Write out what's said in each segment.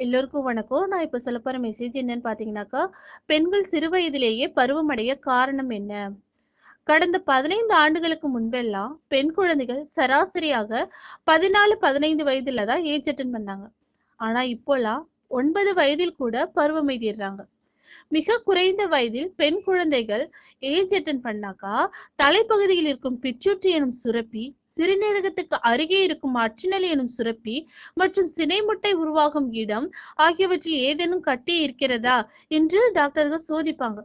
எல்லோருக்கும் வணக்கம். நான் இப்ப சொல்ல போற மெசேஜ் என்னன்னு பாத்தீங்கன்னாக்கா பெண்கள் சிறு வயதிலேயே பருவமடைய காரணம் என்ன? கடந்த பதினைந்து ஆண்டுகளுக்கு முன்பெல்லாம் பெண் குழந்தைகள் சராசரியாக பதினாலு பதினைந்து வயதுல தான் ஏஜ் அட்டன் பண்ணாங்க. ஆனா இப்போலாம் ஒன்பது வயதில் கூட பருவம் எய்திடுறாங்க மிக குறைந்த வயதில் பெண் குழந்தைகள் ஏஜ் அட்டன் பண்ணாக்கா தலைப்பகுதியில் இருக்கும் பிச்சுற்றி எனும் சுரப்பி சிறுநீரகத்துக்கு அருகே இருக்கும் அச்சினல் எனும் சுரப்பி மற்றும் சினை முட்டை உருவாகும் இடம் ஆகியவற்றில் ஏதேனும் கட்டி இருக்கிறதா என்று டாக்டர்கள் சோதிப்பாங்க.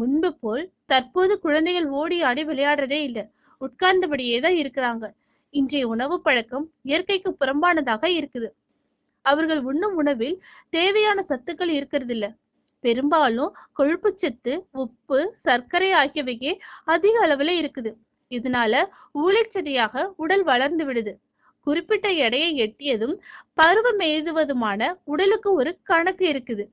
முன்பு போல் தற்போது குழந்தைகள் ஓடி ஆடி விளையாடுறதே இல்லை. உட்கார்ந்தபடியே தான் இருக்கிறாங்க. இன்றைய உணவு பழக்கம் இயற்கைக்கு புறம்பானதாக இருக்குது. அவர்கள் உண்ணும் உணவில் தேவையான சத்துக்கள் இருக்கிறது இல்ல பெரும்பாலும் கொழுப்புச்சத்து உப்பு சர்க்கரை ஆகியவையே அதிக அளவுல இருக்குது. இதனால ஊழிச்சதியாக உடல் வளர்ந்து விடுது. குறிப்பிட்ட எடையை எட்டியதும் பருவம் எய்துவதுமான உடலுக்கு ஒரு கணக்கு இருக்குது.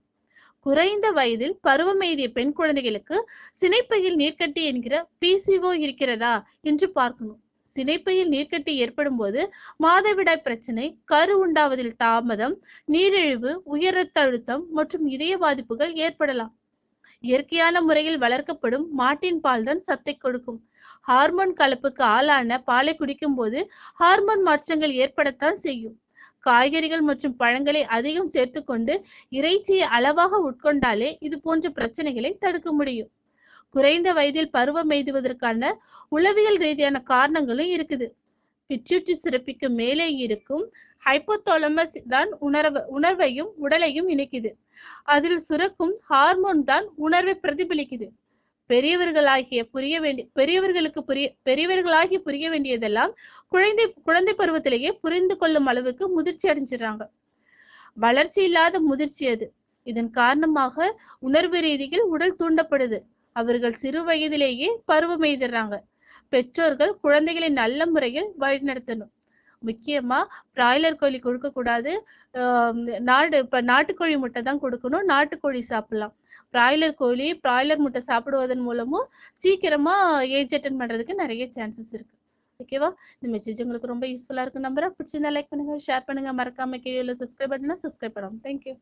குறைந்த வயதில் பருவம் எய்திய பெண் குழந்தைகளுக்கு சினைப்பையில் நீர்க்கட்டி என்கிற பிசிஓ இருக்கிறதா என்று பார்க்கணும். சினைப்பையில் நீர்க்கட்டி ஏற்படும் போது மாதவிடாய் பிரச்சனை கரு உண்டாவதில் தாமதம் நீரிழிவு உயர் ரத்த அழுத்தம் மற்றும் இதய பாதிப்புகள் ஏற்படலாம். இயற்கையான முறையில் வளர்க்கப்படும் மாட்டின் பால் தான் சத்தை கொடுக்கும். ஹார்மோன் கலப்புக்கு ஆளான பாலை குடிக்கும் போது ஹார்மோன் மாற்றங்கள் ஏற்படத்தான் செய்யும். காய்கறிகள் மற்றும் பழங்களை அதிகம் சேர்த்துக்கொண்டு இறைச்சியை அளவாக உட்கொண்டாலே இது போன்ற பிரச்சனைகளை தடுக்க முடியும். குறைந்த வயதில் பருவம் எய்துவதற்கான உளவியல் ரீதியான காரணங்களும் இருக்குது. பிச்சுற்றி சுரப்பிக்கு மேலே இருக்கும் ஹைப்போதாலமஸ் தான் உணர்வு உணர்வையும் உடலையும் இணைக்குது. அதில் சுரக்கும் ஹார்மோன் தான் உணர்வை பிரதிபலிக்குது. பெரியவர்களாகிய புரிய வேண்டிய பெரியவர்களுக்கு புரிய பெரியவர்களாகி புரிய வேண்டியதெல்லாம் குழந்தை குழந்தை பருவத்திலேயே புரிந்து கொள்ளும் அளவுக்கு முதிர்ச்சி அடைஞ்சிடுறாங்க. வளர்ச்சி இல்லாத முதிர்ச்சி அது. இதன் காரணமாக உணர்வு ரீதியில் உடல் தூண்டப்படுது. அவர்கள் சிறு வயதிலேயே பருவம் எய்திடுறாங்க பெற்றோர்கள் குழந்தைகளை நல்ல முறையில் வழிநடத்தணும். முக்கியமா பிராய்லர் கோழி கொடுக்க கூடாது. நாடு இப்ப நாட்டுக்கோழி முட்டை தான் கொடுக்கணும். நாட்டுக்கோழி சாப்பிடலாம். பிராய்லர் கோழி பிராய்லர் முட்டை சாப்பிடுவதன் மூலமும் சீக்கிரமா ஏஜ் அட்டன் பண்றதுக்கு நிறைய சான்சஸ் இருக்கு. ஓகேவா இந்த மெசேஜ் உங்களுக்கு ரொம்ப யூஸ்ஃபுல்லா இருக்கு. நம்பரா பிடிச்சிருந்தா லைக் பண்ணுங்க ஷேர் பண்ணுங்க. மறக்காம கீழே சப்ஸ்கிரைப் பண்ணுங்க சப்ஸ்கிரைப் பண்ணுவோம் தேங்க்யூ